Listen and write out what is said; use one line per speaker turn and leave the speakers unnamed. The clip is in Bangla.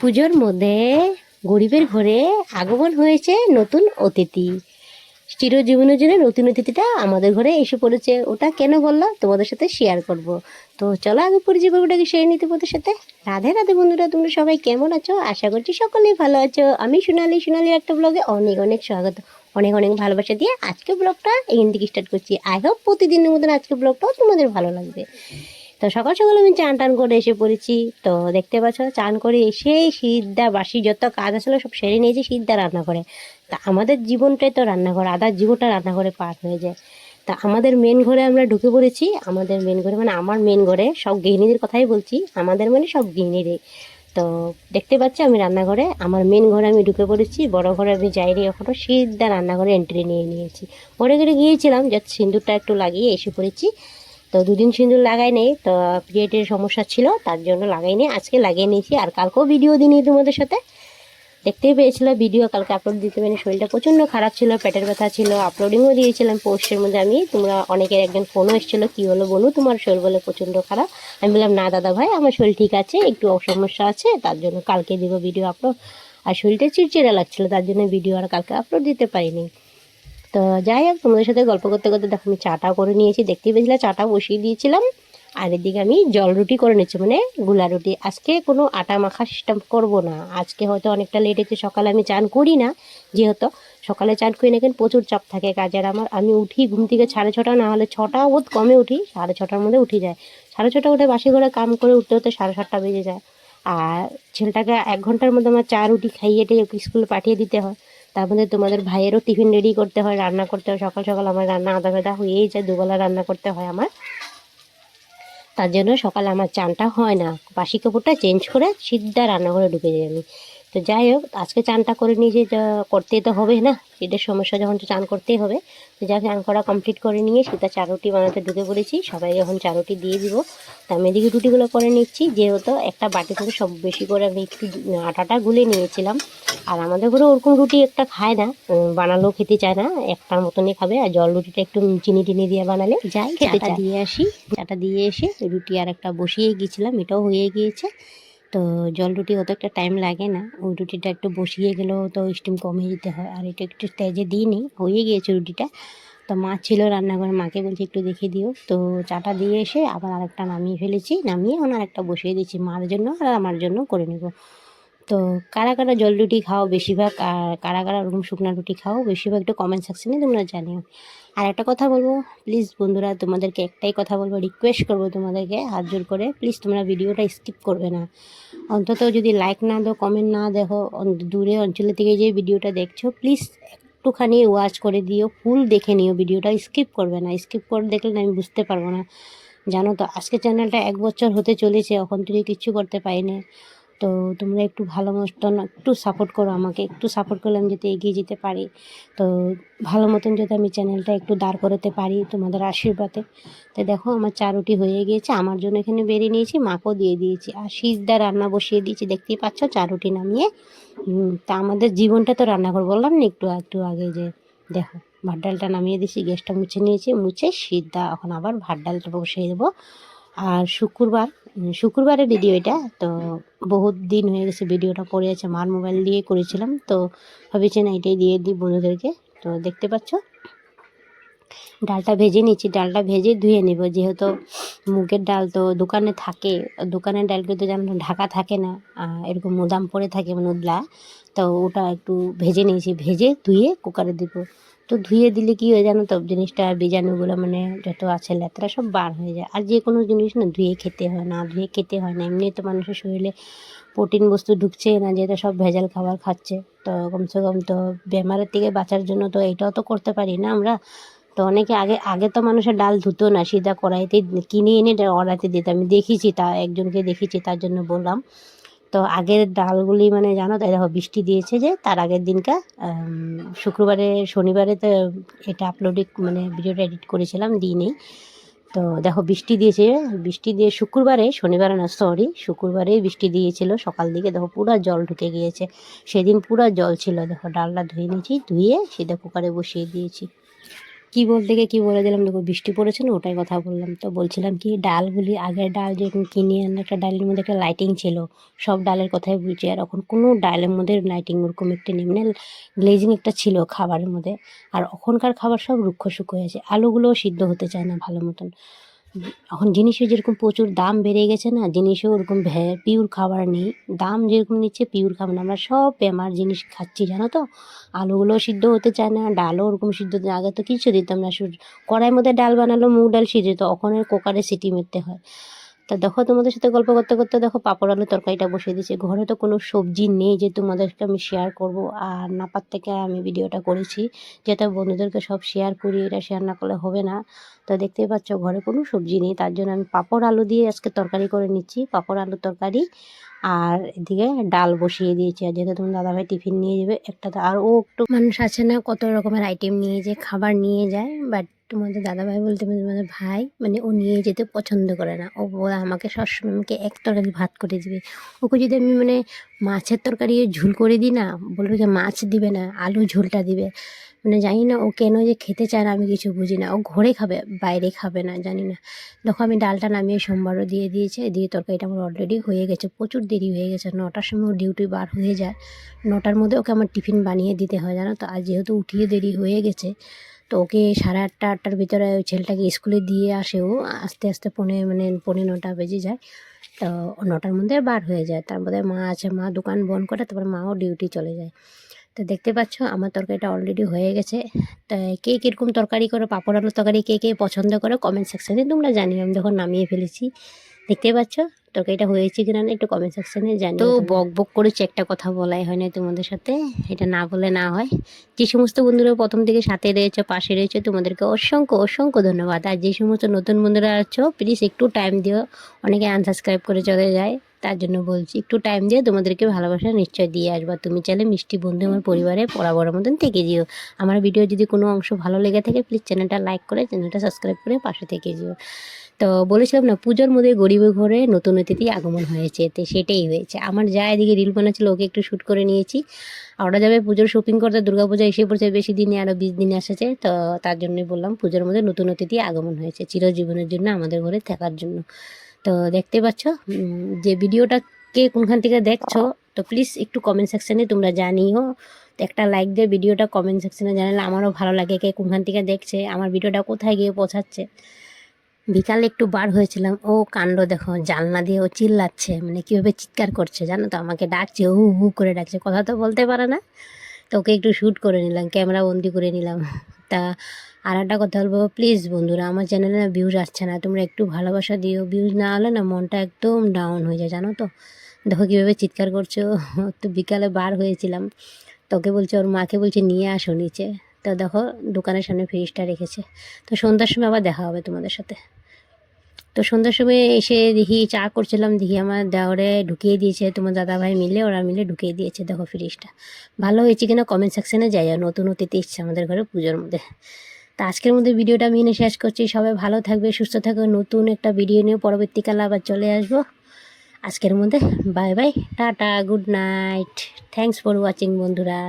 পুজোর মধ্যে গরিবের ঘরে আগমন হয়েছে নতুন অতিথি। চিরজীবনের জন্য নতুন অতিথিটা আমাদের ঘরে এসে পড়েছে। ওটা কেন বললাম তোমাদের সাথে শেয়ার করব। তো চলো আগে পরিচয় পর্বটাকে সেরে নিতে তোমাদের সাথে। রাধে রাধে বন্ধুরা, তোমরা সবাই কেমন আছো? আশা করছি সকলেই ভালো আছো। আমি সোনালি। সোনালির একটা ব্লগে অনেক অনেক স্বাগত। অনেক অনেক ভালোবাসা দিয়ে আজকে ব্লগটা এখান থেকে স্টার্ট করছি। আই হোপ প্রতিদিনের মতন আজকে ব্লগটাও তোমাদের ভালো লাগবে। তো সকাল সকাল আমি চান টান করে এসে পড়েছি। তো দেখতে পাচ্ছ, চান করে এসে সিদ্ধা বাসি যত কাজ আসলে সব সেরে নিয়েছি সিদ্ধা রান্না করে তা আমাদের জীবনটাই তো রান্নাঘর, আদার জীবনটা রান্নাঘরে পার হয়ে যায়। তা আমাদের মেন ঘরে আমরা ঢুকে পড়েছি। আমাদের মেন ঘরে মানে আমার মেন ঘরে সব গৃহিণীদের কথাই বলছি, আমাদের মানে সব গৃহিণীরই। তো দেখতে পাচ্ছি আমি রান্নাঘরে, আমার মেন ঘরে আমি ঢুকে পড়েছি, বড় ঘরে আমি যাইনি এখনও সিদ্ধা রান্নাঘরে এন্ট্রি নিয়ে নিয়েছি। পরে ঘরে গিয়েছিলাম যাতে সিঁদুরটা একটু লাগিয়ে এসে পড়েছি। তো দুদিন সিঁদুর লাগাই নেই তো পিরিয়ডের সমস্যা ছিল, তার জন্য লাগাইনি, আজকে লাগিয়ে নিয়েছি, আর কালকেও ভিডিও দিইনি তোমাদের সাথে। দেখতেই পেয়েছিল ভিডিও কালকে আপলোড দিতে পারিনি, শরীরটা প্রচণ্ড খারাপ ছিল, পেটের ব্যথা ছিল আপলোডিংও দিয়েছিলাম পোস্টের মধ্যে আমি, তোমরা অনেকের একজন ফোনও এসেছিল, কী হলো বলু তোমার শরীর বলে প্রচণ্ড খারাপ? আমি বললাম, না দাদা ভাই, আমার শরীর ঠিক আছে, একটু সমস্যা আছে, তার জন্য কালকে দিব ভিডিও আপলোড আর শরীরটা চিড়চিড়া লাগছিল, তার জন্য ভিডিও আর কালকে আপলোড দিতে পারিনি। তো যাই হোক, তোমাদের সাথে গল্প করতে করতে দেখো আমি চাটা করে নিয়েছি। দেখতেই পেয়েছিলাম চাটা বসিয়ে দিয়েছিলাম। আর এদিকে আমি জল রুটি করে নিচ্ছি মানে গুলা রুটি। আজকে কোনো আটা মাখা সিস্টেম করব না। আজকে হয়তো অনেকটা লেট হয়েছে, সকালে আমি চান করি না। যেহেতু সকালে চান করি না, কিন্তু প্রচুর চাপ থাকে কাজের। আমার, আমি উঠি ঘুম থেকে সাড়ে ছটা, না হলে ছটা বোধ কমে উঠি, সাড়ে ছটার মধ্যে উঠে যায়। সাড়ে ছটা উঠে বাসি করে কাম করে উঠতে হতে সাড়ে সাতটা বেজে যায়। আর ছেলেটাকে এক ঘণ্টার মধ্যে আমার চা রুটি খাইয়ে টেয়ে স্কুলে পাঠিয়ে দিতে হয়। তার মধ্যে তোমাদের ভাইয়েরও টিফিন রেডি করতে হয়, রান্না করতে হয়। সকাল সকাল আমার রান্না আধা ভেদা হয়েই যায়, দুবেলা রান্না করতে হয় আমার। তার জন্য সকালে আমার চানটা হয় না। বাসি কাপড়টা চেঞ্জ করে সিদ্ধা রান্নাঘরে ঢুকে যায় আমি। তো যাই হোক আজকে চানটা করে নিয়ে যে করতেই তো হবে না। শীতের সমস্যা যখন তো চান করতেই হবে। তো যা চান করা কমপ্লিট করে নিয়ে সেটা চারুটি বানাতে ঢুকে পড়েছি। সবাই যখন চারুটি দিয়ে দিব তা আমি এদিকে রুটিগুলো করে নিচ্ছি। যেহেতু একটা বাটি থেকে সব বেশি করে আমি একটু আটাটা গুলে নিয়েছিলাম। আর আমাদের ঘরে ওরকম রুটি একটা খায় না। বানালেও খেতে চায় না। একটার মতনই খাবে। আর জল রুটিটা একটু চিনি টিনি দিয়ে বানালে যাই খেতে। দিয়ে আসি। চাটা দিয়ে এসে রুটি আর একটা বসিয়ে গিয়েছিলাম এটাও হয়ে গিয়েছে। তো জল রুটি অত একটা টাইম লাগে না। ওই রুটিটা একটু বসিয়ে গেলেও তো স্টিম কমিয়ে দিতে হয়। আর এটা একটু তেজে দিইনি, হয়ে গিয়েছে রুটিটা। তো মা ছিল রান্নাঘরে, মাকে বলছি একটু দেখে দিও। তো চাটা দিয়ে এসে আবার আরেকটা নামিয়ে ফেলেছি। নামিয়ে এখন আরেকটা বসিয়ে দিচ্ছি মার জন্য আর আমার জন্য করে নেব। তো কারা কারা জল রুটি খাও বেশিরভাগ, আর কারা কারা ওরকম শুকনা রুটি খাও বেশিরভাগ একটু কমেন্ট সেকশনে তোমরা জানিও। আর একটা কথা বলব প্লিজ বন্ধুরা, তোমাদেরকে একটাই কথা বলব রিকোয়েস্ট করব তোমাদেরকে হাত জোর করে প্লিজ তোমরা ভিডিওটা স্কিপ করবে না। অন্তত যদি লাইক না দাও কমেন্ট না দেখো দূরে অঞ্চলে থেকে যে ভিডিওটা দেখছ প্লিজ একটুখানি ওয়াচ করে দিও ফুল দেখে নিও, ভিডিওটা স্কিপ করবে না। স্কিপ করে দেখলে আমি বুঝতে পারব না। জানো তো আজকে চ্যানেলটা এক বছর হতে চলেছে, এখন থেকে কিচ্ছু করতে পারিনি তো তোমরা একটু ভালো মতন একটু সাপোর্ট করো আমাকে, একটু সাপোর্ট করলে আমি যাতে এগিয়ে যেতে পারি। তো ভালো মতন যাতে আমি চ্যানেলটা একটু দাঁড় করাতে পারি তোমাদের আশীর্বাদে। তো দেখো আমার চা রুটি হয়ে গিয়েছে, আমার জন্য এখানে বেরিয়ে নিয়েছি, মাকেও দিয়ে দিয়েছি। আর সিজদা রান্না বসিয়ে দিয়েছি, দেখতেই পাচ্ছ চা রুটি নামিয়ে। তা আমাদের জীবনটা তো রান্না করে বললাম না একটু একটু আগে যে দেখো ভাত ডালটা নামিয়ে দিয়েছি, গ্যাসটা মুছে নিয়েছি, মুছে সিদ্ধা এখন আবার ভাত ডালটা বসিয়ে দেবো। আর শুক্রবার উম, শুক্রবারের ভিডিও এটা। তো বহুত দিন হয়ে গেছে ভিডিওটা পড়ে আছে মার মোবাইল দিয়ে করেছিলাম। তো ভাবেছি না এটাই দিয়ে দিই বন্ধুদেরকে। তো দেখতে পাচ্ছ? ডালটা ভেজে নিচ্ছি। ডালটা ভেজে ধুয়ে নেব। যেহেতু মুগের ডাল তো দোকানে থাকে দোকানের ডালগুলো তো যেমন ঢাকা থাকে না এরকম মুদাম পড়ে থাকে মানে উদলা তো ওটা একটু ভেজে নিয়েছি। ভেজে ধুয়ে কুকারে দিব। তো ধুয়ে দিলে কি হয় জানো তো? জিনিসটা বীজাণুগুলো মানে যত আছে লেতরা সব বার হয়ে যায়। আর যে কোনো জিনিস না ধুয়ে খেতে হয় না, ধুয়ে খেতে হয় না। এমনি তো মানুষের শরীরে প্রোটিন বস্তু ঢুকছে না যেটা সব ভেজাল খাবার খাচ্ছে। তো কমসে কম তো বেমারের থেকে বাঁচার জন্য তো এটাও তো করতে পারি না আমরা। তো অনেকে আগে আগে তো মানুষের ডাল ধুতো না, সিধা কড়াইতে কিনে এনে অর্ডারতে দিত। আমি দেখেছি তা, একজনকে দেখেছি, তার জন্য বললাম। তো আগের ডালগুলি মানে জানো তাই দেখো বৃষ্টি দিয়েছে যে, তার আগের দিনকা শুক্রবারে, শনিবারে তো এটা আপলোড মানে ভিডিওটা এডিট করেছিলাম দিই নেই তো দেখো বৃষ্টি দিয়েছে, বৃষ্টি দিয়ে শুক্রবারে, শনিবারে না সরি শুক্রবারে বৃষ্টি দিয়েছিল সকাল দিকে, দেখো পুরো জল ঢুকে গিয়েছে। সেদিন পুরো জল ছিল, দেখো ডালটা ধুয়ে নিয়েছি, ধুয়ে সেটা কুকারে বসিয়ে দিয়েছি। কি বলতে গিয়ে কী বলে দিলাম? দেখো, বৃষ্টি পড়েছে না, ওটাই কথা বললাম। তো বলছিলাম কি, ডালগুলি আগের ডাল যেরকম কিনে আনলে একটা ডালের মধ্যে একটা লাইটিং ছিল। সব ডালের কথাই বলছি আর এখন কোনো ডালের মধ্যে লাইটিং ওরকম একটি নেই। মানে গ্লেজিং একটা ছিল খাবারের মধ্যে। আর ওখানকার খাবার সব রুক্ষ শুক্ষ হয়েছে আলুগুলোও সিদ্ধ হতে চায় না ভালো মতন। এখন জিনিসের যেরকম প্রচুর দাম বেড়ে গেছে না, জিনিসও ওরকম পিওর খাবার নেই। দাম যেরকম নিচ্ছে পিওর খাবার না আমরা সব বেমার জিনিস খাচ্ছি, জানো তো? আলুগুলো সিদ্ধ হতে চায় না, ডালও ওরকম সিদ্ধ হতে, আগে তো কিছু দিতাম না। কড়াইয়ের মধ্যে ডাল বানালো, মুগ ডাল সিদ্ধ তো ওখানে কুকারে সিটি মেরতে হয়। তা দেখো, তোমাদের সাথে গল্প করতে করতে দেখো, পাপড় আলু তরকারিটা বসিয়ে দিয়েছি। ঘরে তো কোনো সবজি নেই যে তোমাদেরকে আমি শেয়ার করব। আর নাপার থেকে আমি ভিডিওটা করেছি যেটা বন্ধুদেরকে সব শেয়ার করি, এটা শেয়ার না করলে হবে না। তো দেখতেই পাচ্ছ, ঘরে কোনো সবজি নেই, তার জন্য আমি পাপড় আলু দিয়ে আজকে তরকারি করে নিচ্ছি, পাপড় আলু তরকারি। আর এদিকে ডাল বসিয়ে দিয়েছি, আর যেহেতু তোমার দাদাভাই টিফিন নিয়ে যাবে, একটা আর ও একটু মানুষ আছে না, কত রকমের আইটেম নিয়ে যে খাবার নিয়ে যায় বাট তোমাদের দাদাভাই বলতে তোমাদের ভাই মানে ও নিয়ে যেতে পছন্দ করে না। ও বলে, আমাকে সবসময় আমাকে এক তরকারি ভাত করে দিবে। ওকে যদি আমি মানে মাছের তরকারি ঝুল করে দিই না, বলবে যে মাছ দিবে না, আলু ঝোলটা দিবে। মানে জানি না ও কেন যে খেতে চায় না, আমি কিছু বুঝি না। ও ঘরে খাবে, বাইরে খাবে না, জানি না। দেখো, আমি ডালটা নামিয়ে সোমবারও দিয়ে দিয়েছে, দিয়ে তরকারিটা আমার অলরেডি হয়ে গেছে, প্রচুর দেরি হয়ে গেছে। নটার সময় ডিউটি বার হয়ে যায়। নটার মধ্যে ওকে আমার টিফিন বানিয়ে দিতে হয়, জানো তো? আর যেহেতু উঠিয়ে দেরি হয়ে গেছে তো ওকে সাড়ে আটটা, আটটার ভিতরে ওই ছেলেটাকে স্কুলে দিয়ে আসে ও। আস্তে আস্তে পৌনে মানে পৌনে নটা বেজে যায়। তো নটার মধ্যে বার হয়ে যায়। তার মধ্যে মা আছে, মা দোকান বন্ধ করে, তারপর মাও ডিউটি চলে যায়। তো দেখতে পাচ্ছ, আমার তরকারিটা অলরেডি হয়ে গেছে। তা কে কীরকম তরকারি করে, পাঁপড় আলুর তরকারি কে কে পছন্দ করে কমেন্ট সেকশানে তোমরা জানিও। আমি যখন নামিয়ে ফেলেছি। দেখতে পাচ্ছ? তরকারিটা হয়েছে কিনা না একটু কমেন্ট সেকশানে জানি তো বক বক করেছি একটা কথা বলাই হয় না তোমাদের সাথে এটা না বলে না হয়। যে সমস্ত বন্ধুরা প্রথম থেকে সাথে রয়েছে পাশে রয়েছে তোমাদেরকে অসংখ্য অসংখ্য ধন্যবাদ। আর যে সমস্ত নতুন বন্ধুরা আছো প্লিজ একটু টাইম দিও। অনেকে আনসাবস্ক্রাইব করে চলে যায় তার জন্য বলছি একটু টাইম দিয়ে তোমাদেরকে ভালোবাসা নিশ্চয় দিয়ে আসবা। তুমি চাইলে মিষ্টি বন্ধু আমার পরিবারে বরাবরের মতন থেকে যেও। আমার ভিডিও যদি কোনো অংশ ভালো লেগে থাকে প্লিজ চ্যানেলটা লাইক করে চ্যানেলটা সাবস্ক্রাইব করে পাশে থেকে যেও। তো বলেছিলাম না, পুজোর মধ্যে গরিবের ঘরে নতুন অতিথি আগমন হয়েছে, তো সেটাই হয়েছে। আমার যা এদিকে রিল বানাচ্ছিল, ওকে একটু শ্যুট করে নিয়েছি। ওরা যাবে পুজোর শপিং করতে, দুর্গা পূজা এসে পড়ছে, বেশি দিনে আরও বিশ দিনে এসেছে, তো তার জন্যই বললাম পুজোর মধ্যে নতুন অতিথি আগমন হয়েছে, চিরজীবনের জন্য, আমাদের ঘরে থাকার জন্য। তো দেখতে পাচ্ছ যে ভিডিওটা কে কোনখান থেকে দেখছ, তো প্লিজ একটু কমেন্ট সেকশানে তোমরা জানিও। একটা লাইক দিয়ে ভিডিওটা কমেন্ট সেকশানে জানালে আমারও ভালো লাগে কে কোনখান থেকে দেখছে, আমার ভিডিওটা কোথায় গিয়ে পৌঁছাচ্ছে। বিকালে একটু বার হয়েছিলাম। ও কাণ্ড দেখো, জানলা দিয়ে ও চিল্লাচ্ছে মানে কীভাবে চিৎকার করছে জানো তো? আমাকে ডাকছে, হু হু করে ডাকছে, কথা তো বলতে পারে না। তো ওকে একটু শ্যুট করে নিলাম, ক্যামেরা বন্দি করে নিলাম। তা আর একটা কথা বলব প্লিজ বন্ধুরা, আমার চ্যানেলে না ভিউজ আসছে না, তোমরা একটু ভালোবাসা দিও। ভিউজ না হলে না মনটা একদম ডাউন হয়ে যায়, জানো তো? দেখো কীভাবে চিৎকার করছ তো বিকালে বার হয়েছিলাম। তোকে বলছে, ওর মাকে বলছে, নিয়ে আসো নিচে। তো দেখো, দোকানের সামনে ফ্রিজটা রেখেছে। তো সন্ধ্যার সময় আবার দেখা হবে তোমাদের সাথে। তো সন্ধ্যার সময় এসে দেখি চা করছিলাম দেখি আমার দেওয়ারে ঢুকিয়ে দিয়েছে। তোমার দাদাভাই মিলে, ওরা মিলে ঢুকিয়ে দিয়েছে, দেখো ফ্রিজটা ভালো হয়েছে কিনা কমেন্ট সেকশানে যাই নতুন অতিথি এসছে আমাদের ঘরে পুজোর মধ্যে। তো আজকের মধ্যে ভিডিওটা আমি এনে শেষ করছি। সবাই ভালো থাকবে, সুস্থ থাকবে নতুন একটা ভিডিও নিয়ে পরবর্তীকালে আবার চলে আসব। আজকের মধ্যে bye bye tata good night thanks for watching বন্ধুরা।